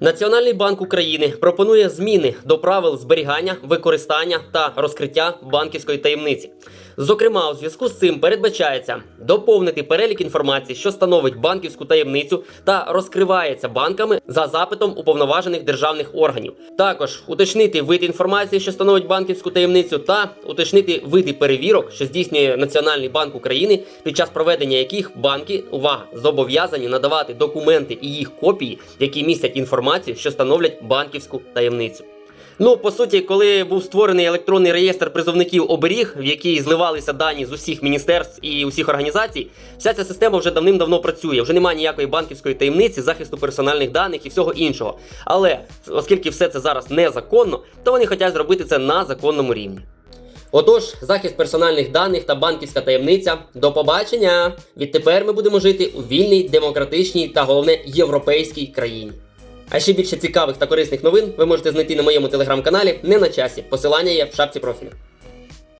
Національний банк України пропонує зміни до правил зберігання, використання та розкриття банківської таємниці. Зокрема, у зв'язку з цим передбачається доповнити перелік інформації, що становить банківську таємницю та розкривається банками за запитом уповноважених державних органів. Також уточнити вид інформації, що становить банківську таємницю, та уточнити види перевірок, що здійснює Національний банк України, під час проведення яких банки увага зобов'язані надавати документи і їх копії, які містять інформацію, що становлять банківську таємницю. Ну, по суті, коли був створений електронний реєстр призовників оберіг, в який зливалися дані з усіх міністерств і усіх організацій, вся ця система вже давним-давно працює. Вже немає ніякої банківської таємниці, захисту персональних даних і всього іншого. Але оскільки все це зараз незаконно, то вони хочуть зробити це на законному рівні. Отож, захист персональних даних та банківська таємниця. До побачення! Відтепер ми будемо жити у вільній, демократичній та головне європейській країні. А ще більше цікавих та корисних новин ви можете знайти на моєму телеграм-каналі не на часі. Посилання є в шапці профілю.